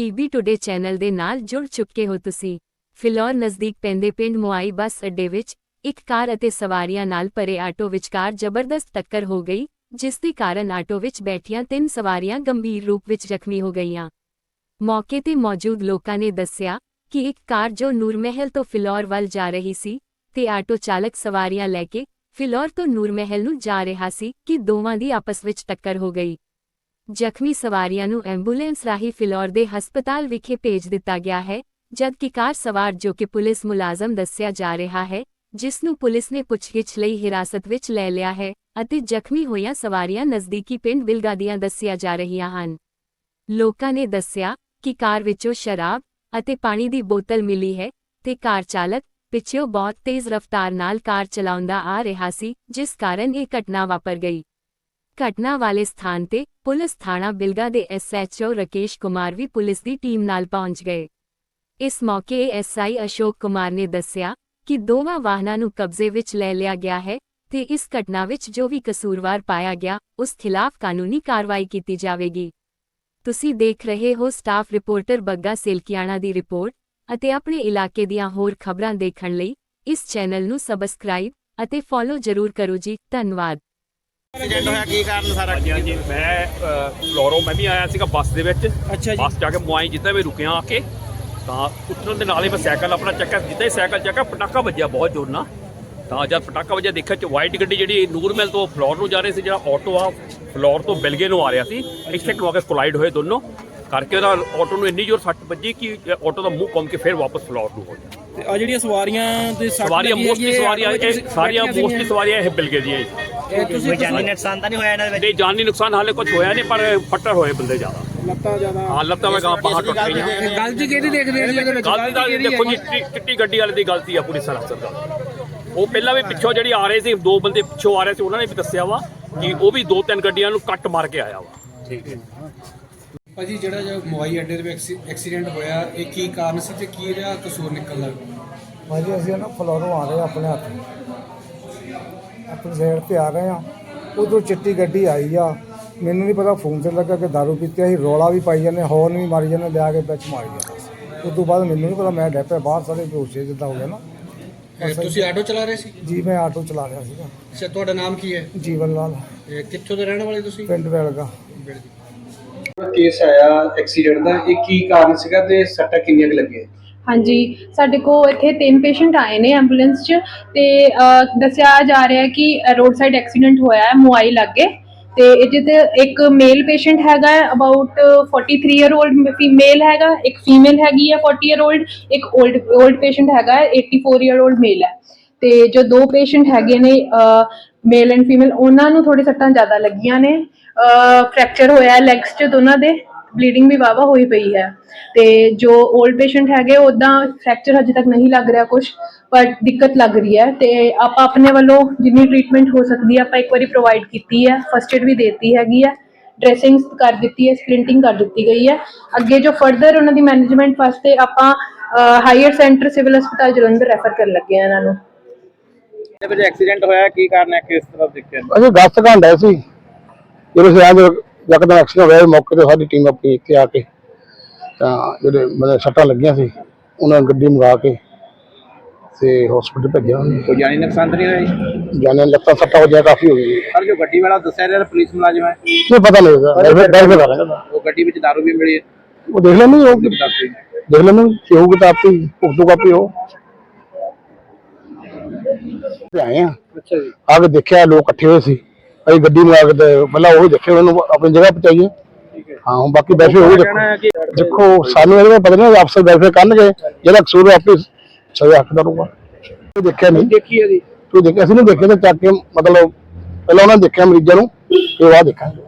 PB today channel ਦੇ ਨਾਲ ਜੁੜ ਚੁੱਕੇ ਹੋ ਤੁਸੀਂ। ਫਿਲੌਰ ਨਜ਼ਦੀਕ ਪੈਂਦੇ ਪਿੰਡ ਮੁਆਈ ਬੱਸ ਅੱਡੇ ਵਿੱਚ ਇੱਕ ਕਾਰ ਅਤੇ ਸਵਾਰੀਆਂ ਨਾਲ ਭਰੇ ਆਟੋ ਵਿਚਕਾਰ ਜ਼ਬਰਦਸਤ ਟੱਕਰ ਹੋ ਗਈ, ਜਿਸ ਦੇ ਕਾਰਨ ਆਟੋ ਵਿੱਚ ਬੈਠੀਆਂ ਤਿੰਨ ਸਵਾਰੀਆਂ ਗੰਭੀਰ ਰੂਪ ਵਿੱਚ ਜ਼ਖਮੀ ਹੋ ਗਈਆਂ। ਮੌਕੇ ਤੇ ਮੌਜੂਦ ਲੋਕਾਂ ਨੇ ਦੱਸਿਆ ਕਿ ਇੱਕ ਕਾਰ ਜੋ ਨੂਰਮਹਿਲ ਤੋਂ ਫਿਲੌਰ ਵੱਲ ਜਾ ਰਹੀ ਸੀ ਤੇ ਆਟੋ ਚਾਲਕ ਸਵਾਰੀਆਂ ਲੈ ਕੇ ਫਿਲੌਰ ਤੋਂ ਨੂਰਮਹਿਲ ਨੂੰ ਜਾ ਰਿਹਾ ਸੀ ਕਿ ਦੋਵਾਂ ਦੀ ਆਪਸ ਵਿੱਚ ਟੱਕਰ ਹੋ ਗਈ। ਜ਼ਖਮੀ ਸਵਾਰੀਆਂ ਨੂੰ ਐਂਬੂਲੈਂਸ ਰਾਹੀਂ ਫਿਲੌਰ ਦੇ ਹਸਪਤਾਲ ਵਿਖੇ ਭੇਜ ਦਿੱਤਾ ਗਿਆ ਹੈ, ਜਦਕਿ ਕਾਰ ਸਵਾਰ ਜੋ ਕਿ ਪੁਲਿਸ ਮੁਲਾਜ਼ਮ ਦੱਸਿਆ ਜਾ ਰਿਹਾ ਹੈ, ਜਿਸ ਨੂੰ ਪੁਲਿਸ ਨੇ ਪੁੱਛਗਿੱਛ ਲਈ ਹਿਰਾਸਤ ਵਿੱਚ ਲੈ ਲਿਆ ਹੈ ਅਤੇ ਜ਼ਖਮੀ ਹੋਈਆਂ ਸਵਾਰੀਆਂ ਨਜ਼ਦੀਕੀ ਪਿੰਡ ਬਿਲਗਾ ਦੀਆਂ ਦੱਸਿਆ ਜਾ ਰਹੀਆਂ ਹਨ। ਲੋਕਾਂ ਨੇ ਦੱਸਿਆ ਕਿ ਕਾਰ ਵਿੱਚੋਂ ਸ਼ਰਾਬ ਅਤੇ ਪਾਣੀ ਦੀ ਬੋਤਲ ਮਿਲੀ ਹੈ ਤੇ ਕਾਰ ਚਾਲਕ ਪਿੱਛੋਂ ਬਹੁਤ ਤੇਜ਼ ਰਫ਼ਤਾਰ ਨਾਲ ਕਾਰ ਚਲਾਉਂਦਾ ਆ ਰਿਹਾ ਸੀ, ਜਿਸ ਕਾਰਨ ਇਹ ਘਟਨਾ ਵਾਪਰ ਗਈ। ਘਟਨਾ ਵਾਲੇ ਸਥਾਨ ਤੇ ਪੁਲਿਸ ਥਾਣਾ ਬਿਲਗਾ ਦੇ ਐਸਐਚਓ ਰਕੇਸ਼ ਕੁਮਾਰ ਵੀ ਪੁਲਿਸ ਦੀ ਟੀਮ ਨਾਲ ਪਹੁੰਚ ਗਏ। ਇਸ ਮੌਕੇ ਐਸਆਈ ਅਸ਼ੋਕ ਕੁਮਾਰ ਨੇ ਦੱਸਿਆ ਕਿ ਦੋਵਾਂ ਵਾਹਨਾਂ ਨੂੰ ਕਬਜ਼ੇ ਵਿੱਚ ਲੈ ਲਿਆ ਗਿਆ ਹੈ ਤੇ ਇਸ ਘਟਨਾ ਵਿੱਚ ਜੋ ਵੀ ਕਸੂਰਵਾਰ ਪਾਇਆ ਗਿਆ, ਉਸ ਖਿਲਾਫ ਕਾਨੂੰਨੀ ਕਾਰਵਾਈ ਕੀਤੀ ਜਾਵੇਗੀ। ਤੁਸੀਂ ਦੇਖ ਰਹੇ ਹੋ ਸਟਾਫ ਰਿਪੋਰਟਰ ਬੱਗਾ ਸੇਲਕੀਆਣਾ ਦੀ ਰਿਪੋਰਟ ਅਤੇ ਆਪਣੇ ਇਲਾਕੇ ਦੀਆਂ ਹੋਰ ਖਬਰਾਂ ਦੇਖਣ ਲਈ ਇਸ ਚੈਨਲ ਨੂੰ ਸਬਸਕ੍ਰਾਈਬ ਅਤੇ ਫੋਲੋ ਜ਼ਰੂਰ ਕਰੋ ਜੀ, ਧੰਨਵਾਦ। ਐਕਸੀਡੈਂਟ ਹੋਇਆ ਕੀ ਕਾਰਨ ਸਾਰਾ? ਹਾਂਜੀ ਹਾਂਜੀ। ਮੈਂ ਅ, ਫਲੋਰੋ ਮੈਂ ਵੀ ਆਇਆ ਸੀਗਾ ਬੱਸ ਦੇ ਵਿੱਚ। ਅੱਛਾ ਜੀ। ਬੱਸ ਜਾ ਕੇ ਮੁਆਈ ਜਿੱਦਾਂ ਮੈਂ ਰੁਕਿਆ ਆ ਕੇ ਤਾਂ ਉਤਰਨ ਦੇ ਨਾਲੇ ਮੈਂ ਸਾਈਕਲ ਆਪਣਾ ਚੱਕਾ ਜਿੱਦਾਂ ਹੀ ਸਾਈਕਲ ਚੱਕਾ ਪਟਾਕਾ ਵੱਜਿਆ ਬਹੁਤ ਜ਼ੋਰ ਨਾਲ। ਤਾਂ ਜਦ ਪਟਾਕਾ ਵੱਜਿਆ ਦੇਖਿਆ ਚ ਵਾਈਟ ਗੱਡੀ ਜਿਹੜੀ ਨੂਰਮਹਿਲ ਤੋਂ ਫਲੋਰ ਨੂੰ ਜਾ ਰਹੀ ਸੀ ਜਿਹੜਾ ਆਟੋ ਆ ਫਲੋਰ ਤੋਂ ਬਿਲਗੇ ਨੂੰ ਆ ਰਿਹਾ ਸੀ ਇੱਥੇ ਟਵਾ ਕੇ ਕੋਲਾਈਡ ਹੋਏ ਦੋਨੋਂ। ਕਰਕੇ ਉਹਦਾ ਆਟੋ ਨੂੰ ਇੰਨੀ ਜ਼ੋਰ ਸੱਟ ਵੱਜੀ ਕਿ ਆਟੋ ਦਾ ਮੂੰਹ ਘੁੰਮ ਕੇ ਫਿਰ ਵਾਪਸ ਫਲੋਰ ਨੂੰ ਹੋ ਗਿਆ। ਤੇ ਆ ਜਿਹੜੀਆਂ ਸਵਾਰੀਆਂ ਸੱਟ ਸਵਾਰੀਆਂ ਮੋਸਟਲੀ ਹੈ, ਸਵਾਰੀਆਂ ਇਹ ਸਾਰੀਆਂ ਮੋਸਟਲੀ ਸਵਾਰੀਆਂ ਇਹ ਬਿਲਗੇ ਦੀਆਂ ਤੁਸੀਂ ਕੋਈ ਜਾਨੀ ਨੁਕਸਾਨ ਤਾਂ ਨਹੀਂ ਹੋਇਆ ਇਹਨਾਂ ਦੇ ਵਿੱਚ? ਨਹੀਂ ਜਾਨੀ ਨੁਕਸਾਨ ਹਾਲੇ ਕੁਝ ਹੋਇਆ ਨਹੀਂ ਪਰ ਫੱਟਰ ਹੋਏ ਬੰਦੇ ਜ਼ਿਆਦਾ। ਲੱਤਾਂ ਜ਼ਿਆਦਾ ਹਾਂ ਲੱਤਾਂ ਮੈਂ ਗਾਂ ਬਾਹਰ ਟੁੱਟ ਗਈਆਂ ਗਲਤੀ ਕਿਹਦੀ ਦੇਖਦੇ ਜੀ ਇਹਦੇ ਵਿੱਚ? ਗਲਤੀ ਦਾ ਦੇਖੋ ਜੀ ਚਿੱਟੀ- ਗੱਡੀ ਵਾਲੇ ਦੀ ਗਲਤੀ ਆ ਪੂਰੀ ਸਰਾਸਰ ਦਾ ਉਹ ਪਹਿਲਾਂ ਵੀ ਪਿੱਛੋਂ ਜਿਹੜੀ ਆ ਰਹੇ ਸੀ ਦੋ ਬੰਦੇ ਪਿੱਛੋਂ ਆ ਰਹੇ ਸੀ ਉਹਨਾਂ ਨੇ ਵੀ ਦੱਸਿਆ ਵਾ ਕਿ ਉਹ ਵੀ ਦੋ ਤਿੰਨ ਗੱਡੀਆਂ ਨੂੰ ਕੱਟ ਮਾਰ ਕੇ ਆਇਆ ਵਾ। ਭਾਜੀ ਜਿਹੜਾ ਜੋ ਮੋਬਾਈਲ ਅੱਡੇ ਦੇ ਵਿੱਚ ਐਕਸੀਡੈਂਟ ਹੋਇਆ ਇਹ ਕੀ ਕਾਰਨ ਸੀ ਤੇ ਕੀ ਇਹਦਾ ਕਸੂਰ ਨਿਕਲਦਾ? ਭਾਜੀ ਅਸੀਂ ਨਾ ਫਲੋਰੋਂ ਆ ਰਹੇ ਹਾਂ ਆਪਣੇ ਹੱਥ। ਆਪਣੀ ਸਾਈਡ ਤੇ ਆ ਰਹੇ ਆ ਉਧਰੋਂ ਚਿੱਟੀ ਗੱਡੀ ਆਈ ਆ। ਮੈਨੂੰ ਨਹੀਂ ਪਤਾ ਫੋਨ ਤੇ ਲੱਗਾ ਕਿ ਦਾਰੂ ਪੀਤੀ ਅਸੀਂ ਰੋਲਾ ਵੀ ਪਾਈ ਜਾਂਦੇ ਹੌਰਨ ਵੀ ਮਾਰੀ ਜਾਂਦੇ ਲਿਆ ਕੇ ਵਿੱਚ ਮਾਰੀ ਜਾਂਦੇ ਉਸ ਤੋਂ ਬਾਅਦ ਮੈਨੂੰ ਨਹੀਂ ਪਤਾ ਮੈਂ ਡੈਪੇ ਬਾਹਰ ਸਾਰੇ ਬੇਹੋਸ਼ੇ ਜਿੱਦਾਂ ਹੋ ਗਿਆ ਨਾ। ਇਹ ਤੁਸੀਂ ਆਟੋ ਚਲਾ ਰਹੇ ਸੀ? ਜੀ ਮੈਂ ਆਟੋ ਚਲਾ ਰਿਹਾ ਸੀਗਾ। ਅੱਛਾ ਤੁਹਾਡਾ ਨਾਮ ਕੀ ਹੈ? ਜੀਵਨ ਲਾਲ। ਇਹ ਕਿੱਥੋਂ ਦੇ ਰਹਿਣ ਵਾਲੇ ਤੁਸੀਂ? ਪਿੰਡ ਵੈਲਗਾ ਕੇਸ ਆਇਆ ਐਕਸੀਡੈਂਟ ਦਾ। ਇਹ ਕੀ ਕਾਰਨ ਸੀਗਾ ਤੇ ਸੱਟਾਂ ਕਿੰਨੀਆਂ ਕੁ ਲੱਗੀਆਂ? ਹਾਂਜੀ ਸਾਡੇ ਕੋਲ ਇੱਥੇ ਤਿੰਨ ਪੇਸ਼ੈਂਟ ਆਏ ਨੇ ਐਂਬੂਲੈਂਸ 'ਚ ਤੇ ਦੱਸਿਆ ਜਾ ਰਿਹਾ ਕਿ ਰੋਡ ਸਾਈਡ ਐਕਸੀਡੈਂਟ ਹੋਇਆ ਹੈ ਮੁਆਈ ਲੱਗੇ ਤੇ ਇਹਦੇ ਤੇ ਇੱਕ ਮੇਲ ਪੇਸ਼ੈਂਟ ਹੈਗਾ ਹੈ ਅਬਾਊਟ 43 ਇਅਰ 올ਡ ਫੀਮੇਲ ਹੈਗਾ ਇੱਕ ਫੀਮੇਲ ਹੈਗੀ ਹੈ 40 ਇਅਰ 올ਡ ਇੱਕ 올ਡ 올ਡ ਪੇਸ਼ੈਂਟ ਹੈਗਾ ਹੈ, 84 ਇਅਰ 올ਡ ਮੇਲ ਹੈ। ਤੇ ਜੋ ਦੋ ਪੇਸ਼ੈਂਟ ਹੈਗੇ ਨੇ ਮੇਲ ਐਂਡ ਫੀਮੇਲ ਉਹਨਾਂ ਨੂੰ ਥੋੜੀ ਸੱਟਾਂ ਜ਼ਿਆਦਾ ਲੱਗੀਆਂ ਨੇ ਫ੍ਰੈਕਚਰ ਹੋਇਆ ਲੈਗਸ 'ਚ ਦੋਨਾਂ ਦੇ। ਬਲੀਡਿੰਗ ਵੀ ਵਾਵਾ ਹੋਈ ਪਈ ਹੈ ਤੇ ਜੋ 올ਡ ਪੇਸ਼ੈਂਟ ਹੈਗੇ ਉਦਾਂ ਫ੍ਰੈਕਚਰ ਹਜੇ ਤੱਕ ਨਹੀਂ ਲੱਗ ਰਿਹਾ ਕੁਝ ਪਰ ਦਿੱਕਤ ਲੱਗ ਰਹੀ ਹੈ ਤੇ ਆਪਾਂ ਆਪਣੇ ਵੱਲੋਂ ਜਿੰਨੀ ਟ੍ਰੀਟਮੈਂਟ ਹੋ ਸਕਦੀ ਹੈ ਆਪਾਂ ਇੱਕ ਵਾਰੀ ਪ੍ਰੋਵਾਈਡ ਕੀਤੀ ਹੈ ਫਸਟ ਏਡ ਵੀ ਦਿੱਤੀ ਹੈਗੀ ਹੈ ਡਰੈਸਿੰਗਸ ਕਰ ਦਿੱਤੀ ਹੈ ਸਪਲਿੰਟਿੰਗ ਕਰ ਦਿੱਤੀ ਗਈ ਹੈ। ਅੱਗੇ ਜੋ ਫਰਦਰ ਉਹਨਾਂ ਦੀ ਮੈਨੇਜਮੈਂਟ ਵਾਸਤੇ ਆਪਾਂ ਹਾਇਰ ਸੈਂਟਰ ਸਿਵਲ ਹਸਪਤਾਲ ਜਲੰਧਰ ਰੈਫਰ ਕਰਨ ਲੱਗੇ ਆ ਇਹਨਾਂ ਨੂੰ। ਇਹਦੇ ਵਿੱਚ ਐਕਸੀਡੈਂਟ ਹੋਇਆ ਕੀ ਕਾਰਨ ਹੈ ਕਿਸ ਤਰ੍ਹਾਂ ਦੇਖਿਆ? ਅਸੀਂ ਗਸਤ ਘੰਟਾ ਸੀ। ਜਦੋਂ ਆਂਦੇ ਯਕਦਮ ਐਕਸੀਡੈਂਟ ਹੋਇਆ ਮੌਕੇ ਤੇ ਸਾਡੀ ਟੀਮ ਆਪਣੀ ਇੱਥੇ ਆ ਕੇ ਤਾਂ ਜਿਹੜੇ ਮਤਲਬ ਸੱਟਾਂ ਲੱਗੀਆਂ ਸੀ ਉਹਨਾਂ ਨੇ ਗੱਡੀ ਮੰਗਾ ਕੇ ਤੇ ਹਸਪੀਟਲ ਭੇਜਿਆ ਉਹਨੂੰ ਕੋਈ ਜਾਨੀ ਨੁਕਸਾਨ ਤਾਂ ਨਹੀਂ ਹੋਇਆ ਜੀ? ਜਾਨੇ ਲੱਤਾਂ ਸੱਟਾਂ ਵਜਿਆ ਕਾਫੀ ਹੋ ਗਈ ਪਰ ਜੋ ਗੱਡੀ ਵਾਲਾ ਦੱਸਿਆ ਰਿਹਾ ਪੁਲਿਸ ਮੁਲਾਜ਼ਮ ਹੈ? ਇਹ ਪਤਾ ਨਹੀਂ ਹੋਗਾ। ਡਰਾਈਵਰ ਡਰਾਈਵਰ ਕਰ ਰਿਹਾ ਉਹ ਗੱਡੀ ਵਿੱਚ ਦਾਰੂ ਵੀ ਮਿਲੀ ਹੈ। ਉਹ ਦੇਖ ਲੈਣੇ ਉਹ ਦੇਖ ਲੈਣੇ ਕਿ ਹੋਊਗਾ ਤਾਂ ਆਪੇ ਭੁਗਤੂ ਕਾਪੀ ਹੋ ਆਏ ਆ ਅੱਛਾ ਜੀ। ਆ ਕੇ ਦੇਖਿਆ ਲੋਕ ਇਕੱਠੇ ਹੋਏ ਸੀ। ਅਸੀਂ ਗੱਡੀ ਨੂੰ ਆ ਕੇ ਤੇ ਪਹਿਲਾਂ ਉਹ ਦੇਖੇ ਉਹਨੂੰ ਆਪਣੀ ਜਗ੍ਹਾ ਪਹੁੰਚਾਈਏ। ਹਾਂ ਹੁਣ ਬਾਕੀ ਵੈਸੇ ਉਹ ਦੇਖੋ। ਦੇਖੋ ਸਾਨੂੰ ਇਹਦੇ ਪਤਾ ਨਹੀਂ ਅਫਸਰ ਵੈਰੀਫਾਈ ਕਰਨਗੇ ਜਿਹੜਾ ਕਸੂਰ ਹੈ ਆਪੇ ਸਜ਼ਾ ਹੱਕ ਕਰੂਗਾ ਇਹ ਦੇਖਿਆ ਨਹੀਂ? ਦੇਖੀ ਹੈ ਜੀ। ਤੂੰ ਦੇਖਿਆ ਸੀ ਨਹੀਂ ਦੇਖਿਆ ਤਾਂ ਚੱਕ ਕੇ ਮਤਲਬ ਪਹਿਲਾਂ ਉਹਨਾਂ ਨੇ ਦੇਖਿਆ ਮਰੀਜ਼ਾਂ ਨੂੰ ਤੇ ਉਹ ਆ ਦੇਖਾਂਗੇ।